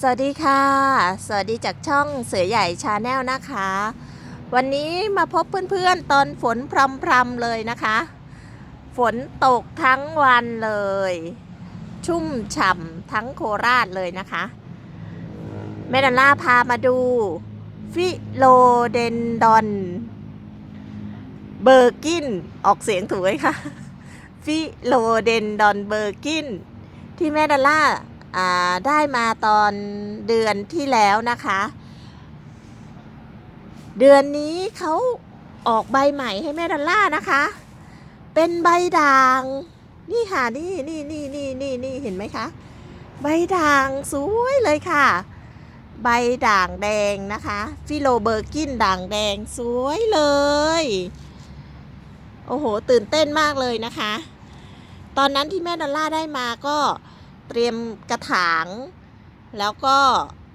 สวัสดีค่ะ สวัสดีจากช่องเสือใหญ่ชาแนลนะคะ วันนี้มาพบเพื่อนๆตอนฝนพรำๆเลยนะคะ ฝนตกทั้งวันเลย ชุ่มฉ่ำทั้งโคราชเลยนะคะแม่ดันล่าพามาดู ฟิโลเดนดอน เบอร์กิน ออกเสียงถูกไหมคะ ฟิโลเดนดอนเบอร์กิน ที่แม่ดัลล่าอ่า ได้มาตอนเดือนที่แล้วนะคะ เดือนนี้เขาออกใบใหม่ให้แม่ดัลล่านะคะ เป็นใบด่าง นี่ค่ะนี่นี่นี่นี่นี่นี่เห็นไหมคะ ใบด่างสวยเลยค่ะ ใบด่างแดงนะคะ ฟิโลเบอร์กินด่างแดงสวยเลย โอ้โห ตื่นเต้นมากเลยนะคะ ตอนนั้นที่แม่ดอลล่าได้มาก็ เตรียมกระถาง แล้วก็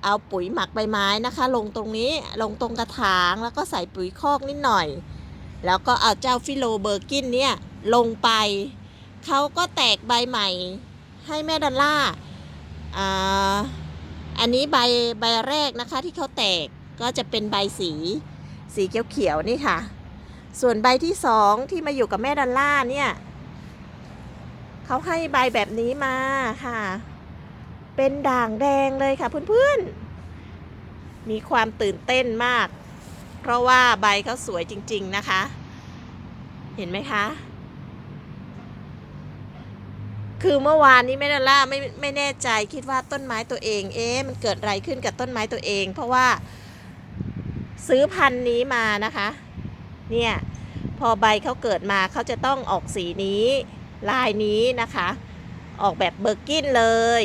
เอาปุ๋ยหมักใบไม้นะคะ ลงตรงนี้ลงตรงกระถางแล้วก็ใส่ปุ๋ยคอกนิดหน่อย แล้วก็เอาเจ้าฟิโลเบอร์กินเนี่ยลงไป เขาก็แตกใบใหม่ให้แม่ดอลล่าอ่าอันนี้ใบใบแรกนะคะที่เขาแตกก็จะเป็นใบสีสีเขียวๆนี่ค่ะ ส่วนใบที่สองที่มาอยู่กับแม่ดอลล่าเนี่ย เขาให้ใบแบบนี้มาค่ะ เป็นด่างแดงเลยค่ะเพื่อนๆ มีความตื่นเต้นมาก เพราะว่าใบเขาสวยจริง ๆนะคะ เห็นไหมคะ คือเมื่อวานนี้แม่ดอลล่าไม่ไม่แน่ใจคิดว่าต้นไม้ตัวเอง เอ๊ะมันเกิดอะไรขึ้นกับต้นไม้ตัวเอง เพราะว่าซื้อพันธุ์นี้มานะคะ เนี่ย พอใบเขาเกิดมาเขาจะต้องออกสีนี้ ลายนี้นะคะ ออกแบบเบอร์กินเลย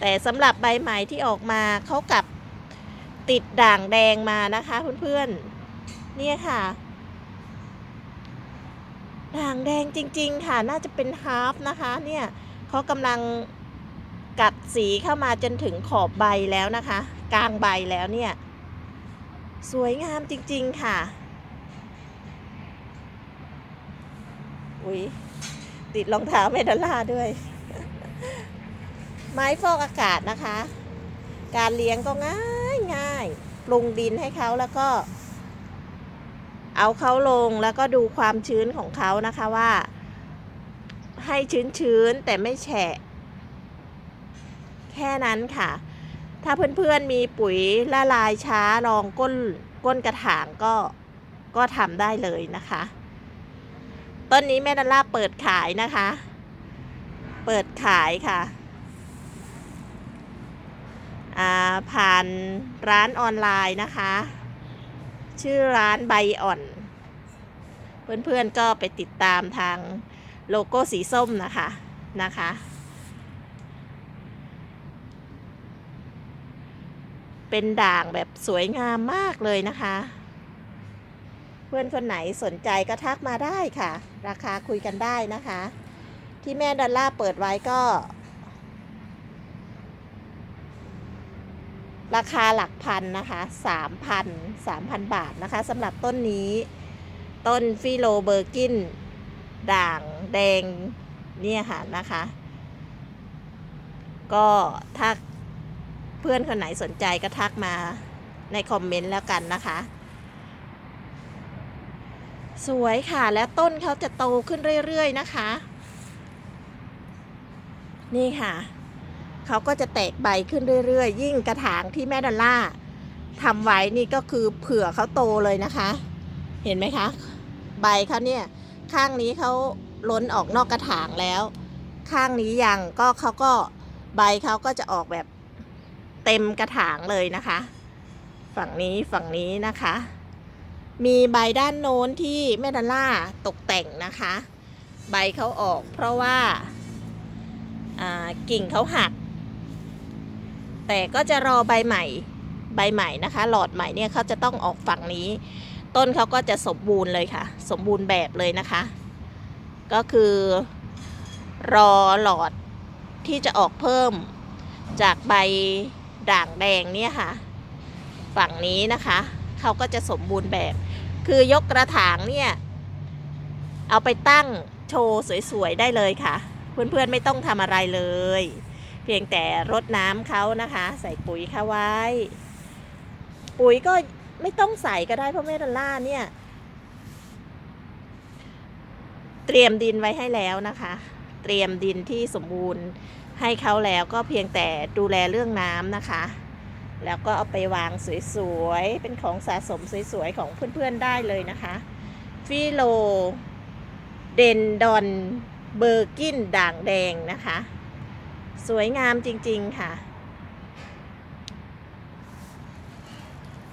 แต่สำหรับใบใหม่ที่ออกมาเขากับติดด่างแดงมานะคะเพื่อนๆเนี่ยค่ะ ด่างแดงจริง ๆ ค่ะน่าจะเป็นฮาร์ฟนะคะ เนี่ยเขากำลังกัดสีเข้ามาจนถึงขอบใบแล้วนะคะ กลางใบแล้วเนี่ย สวยงามจริง ๆ ค่ะ อุ๊ยติดรองเท้าเมดลล่าด้วย ไม้ฟอกอากาศนะคะ การเลี้ยงก็ง่ายง่ายปรุงดินให้เขาแล้วก็ เอาเขาลงแล้วก็ดูความชื้นของเขานะคะว่า ให้ชื้นชื้นๆแต่ไม่แฉะ แค่นั้นค่ะ ถ้าเพื่อนๆมีปุ๋ยละลายช้ารองก้นก้นกระถางก็ก็ทำได้เลยนะคะ ต้นนี้แม่ดัลล่าเปิดขายนะคะ เปิดขายค่ะผ่านร้านออนไลน์นะคะ ชื่อร้านใบอ่อน เพื่อนๆก็ไปติดตามทางโลโก้สีส้มนะคะนะคะเป็นด่างแบบสวยงามมากเลยนะคะ พื่อนคนไหนสนใจก็ทักมาได้ค่ะ ราคาคุยกันได้นะคะ ที่แม่ดอลล่าเปิดไว้ก็ ราคาหลักพันนะคะสามพันสามพันบาทนะคะสำหรับต้นนี้ ต้นฟิโลเบอร์กิน ด่างแดงเนี่ยค่ะนะคะ ก็ถ้าเพื่อนคนไหนสนใจก็ทักมาในคอมเมนต์แล้วกันนะคะ สวยค่ะแล้วต้นเขาจะโตขึ้นเรื่อยๆนะคะ นี่ค่ะเขาก็จะแตกใบขึ้นเรื่อยๆ ยิ่งกระถางที่แม่ดอลล่าทำไว้นี่ก็คือเผื่อเขาโตเลยนะคะ เห็นไหมคะ ใบเขาเนี่ยข้างนี้เขาล้นออกนอกกระถางแล้ว ข้างนี้ยังก็เขาก็ใบเขาก็จะออกแบบเต็มกระถางเลยนะคะ ฝั่งนี้ฝั่งนี้นะคะ มีใบด้านโน้นที่แม่ดอลล่าตกแต่งนะคะ ใบเขาออกเพราะว่าอ่ากิ่งเขาหัก แต่ก็จะรอใบใหม่ใบใหม่นะคะ หลอดใหม่เนี่ยเขาจะต้องออกฝั่งนี้ ต้นเขาก็จะสมบูรณ์เลยค่ะ สมบูรณ์แบบเลยนะคะ ก็คือรอหลอดที่จะออกเพิ่มจากใบด่างแดงเนี่ยค่ะ ฝั่งนี้นะคะ เขาก็จะสมบูรณ์แบบ คือยกกระถางเนี่ย เอาไปตั้งโชว์สวยๆได้เลยค่ะ เพื่อนๆไม่ต้องทำอะไรเลย เพียงแต่รดน้ำเขานะคะ ใส่ปุ๋ยเขาไว้ ปุ๋ยก็ไม่ต้องใส่ก็ได้เพราะแม่ดอลล่าเนี่ย เตรียมดินไว้ให้แล้วนะคะ เตรียมดินที่สมบูรณ์ให้เขาแล้วก็เพียงแต่ดูแลเรื่องน้ำนะคะ แล้วก็เอาไปวางสวยๆ เป็นของสะสมสวยๆ ของเพื่อนๆได้เลยนะคะ ฟิโลเดนดอนเบอร์กินด่างแดงนะคะ สวยงามจริงๆค่ะ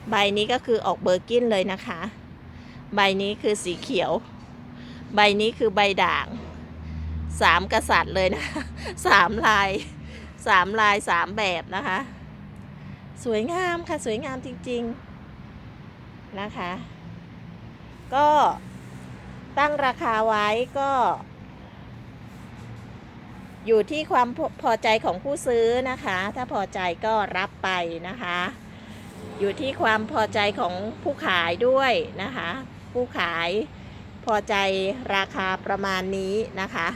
ใบนี้ก็คือออกเบอร์กินเลยนะคะ ใบนี้คือสีเขียว ใบนี้คือใบด่างสามกษัตริย์เลยนะคะสามลายสามลายสามแบบนะคะ สวยงามค่ะ สวยงามจริง ๆ นะคะ ก็ตั้งราคาไว้ก็ อยู่ที่ความพอใจของผู้ซื้อนะคะ ถ้าพอใจก็รับไปนะคะ อยู่ที่ความพอใจของผู้ขายด้วยนะคะ ผู้ขายพอใจราคาประมาณนี้นะคะ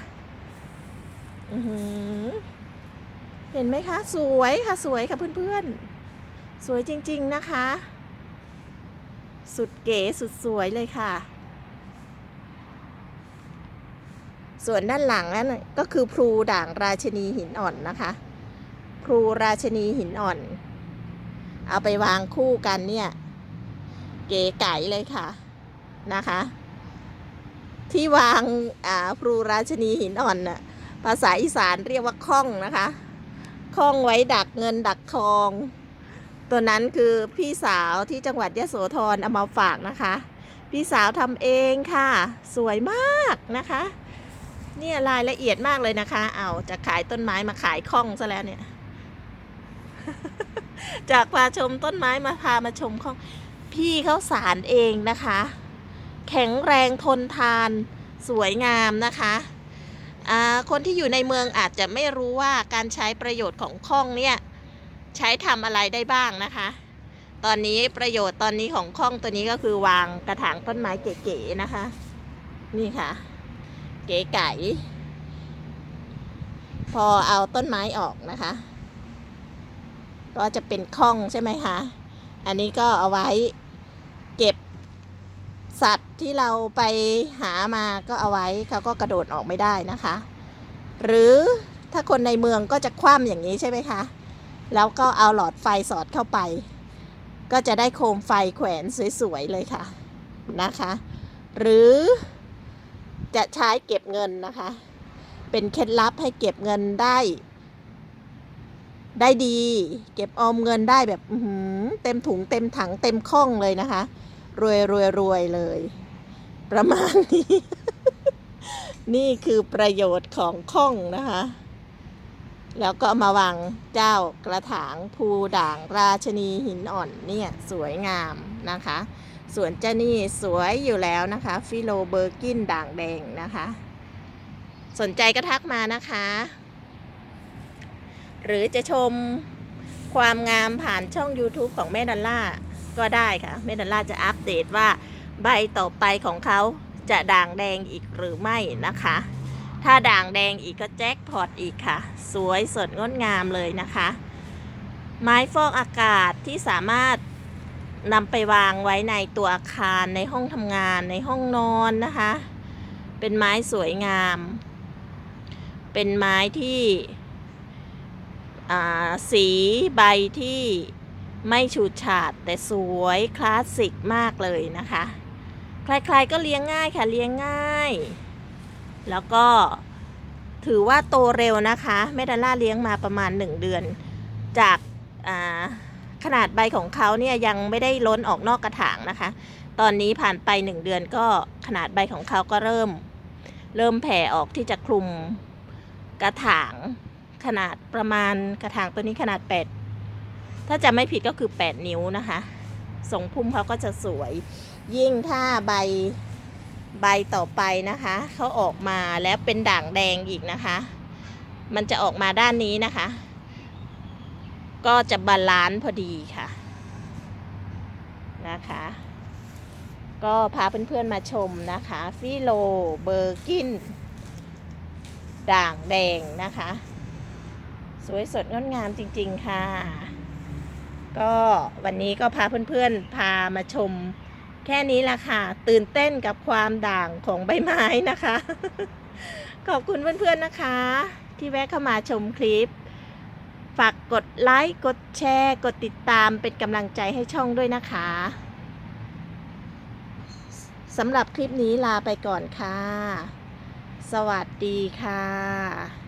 เห็นไหมคะ สวยค่ะ สวยค่ะเพื่อนๆ สวยจริง ๆ นะคะ สุดเก๋สุดสวยเลยค่ะ ส่วนด้านหลังนั่นก็คือพลูด่างราชนีหินอ่อนนะคะ พลูราชนีหินอ่อน เอาไปวางคู่กันเนี่ย เก๋ไก๋เลยค่ะนะคะ ที่วางอ่าพลูราชนีหินอ่อนน่ะภาษาอีสานเรียกว่าข้องนะคะข้องไว้ดักเงินดักทอง ตัวนั้นคือพี่สาวที่จังหวัดยะโสธรเอามาฝากนะคะ พี่สาวทำเองค่ะ สวยมากนะคะ เนี่ยรายละเอียดมากเลยนะคะ เอาจะขายต้นไม้มาขายข้องซะแล้วเนี่ย จากพาชมต้นไม้มาพามาชมข้อง พี่เขาสารเองนะคะ แข็งแรงทนทานสวยงามนะคะคนที่อยู่ในเมืองอาจจะไม่รู้ว่าการใช้ประโยชน์ของข้องเนี่ย ใช้ทำอะไรได้บ้างนะคะ ตอนนี้ประโยชน์ตอนนี้ของข้องตัวนี้ก็คือวางกระถางต้นไม้เก๋ๆนะคะ นี่ค่ะ เก๋ไก๋พอเอาต้นไม้ออกนะคะ ก็จะเป็นข้องใช่ไหมคะ อันนี้ก็เอาไว้เก็บสัตว์ที่เราไปหามาก็เอาไว้เขาก็กระโดดออกไม่ได้นะคะ หรือถ้าคนในเมืองก็จะคว่ำอย่างนี้ใช่ไหมคะ แล้วก็เอาหลอดไฟสอดเข้าไป ก็จะได้โคมไฟแขวนสวยๆเลยค่ะนะคะ หรือจะใช้เก็บเงินนะคะ เป็นเคล็ดลับให้เก็บเงินได้ ได้ดี เก็บออมเงินได้แบบเต็มถุงเต็มถังเต็มข้องเลยนะคะ รวยรวยรวยเลย ประมาณนี้ นี่คือประโยชน์ของข้องนะคะ แล้วก็มาวางเจ้ากระถางภูด่างราชนีหินอ่อนเนี่ยสวยงามนะคะ ส่วนเจ้านี่สวยอยู่แล้วนะคะฟิโลเบอร์กินด่างแดงนะคะ สนใจก็ทักมานะคะ หรือจะชมความงามผ่านช่อง YouTube ของแม่ดอลล่าก็ได้ค่ะแม่ดอลล่าจะอัปเดตว่าใบต่อไปของเขาจะด่างแดงอีกหรือไม่นะคะ ถ้าด่างแดงอีกก็แจ็คพอตอีกค่ะ สวยสดงดงามเลยนะคะ ไม้ฟอกอากาศที่สามารถนำไปวางไว้ในตัวอาคารในห้องทำงานในห้องนอนนะคะ เป็นไม้สวยงาม เป็นไม้ที่อ่าสีใบที่ไม่ฉูดฉาดแต่สวยคลาสสิกมากเลยนะคะ ใครๆก็เลี้ยงง่ายค่ะเลี้ยงง่าย แล้วก็ถือว่าโตเร็วนะคะแม่ดาล่าเลี้ยงมาประมาณ 1 เดือน จากาขนาดใบของเขาเนี่ยยังไม่ได้ล้นออกนอกกระถางนะคะ ตอนนี้ผ่านไป 1 เดือนก็ขนาดใบของเขาก็เริ่ม เริ่มแผ่ออกที่จะคลุมกระถางขนาดประมาณกระถางตัวนี้ขนาด 8 ถ้าจะไม่ผิดก็คือ 8 นิ้วนะคะทรงพุ่มเขาก็จะสวย ยิ่งถ้าใบ ใบต่อไปนะคะเขาออกมาแล้วเป็นด่างแดงอีกนะคะ มันจะออกมาด้านนี้นะคะ ก็จะบาลานซ์พอดีค่ะนะคะ ก็พาเพื่อนๆมาชมนะคะฟิโลเบอร์กิน ด่างแดงนะคะสสวยสดงดงามจริงๆค่ะ ก็วันนี้ก็พาเพื่อนๆพามาชม แค่นี้ละค่ะ ตื่นเต้นกับความด่างของใบไม้นะคะ ขอบคุณเพื่อนๆนะคะ ที่แวะเข้ามาชมคลิป ฝากกดไลค์ กดแชร์ กดติดตามเป็นกำลังใจให้ช่องด้วยนะคะสำหรับคลิปนี้ลาไปก่อนค่ะ สวัสดีค่ะ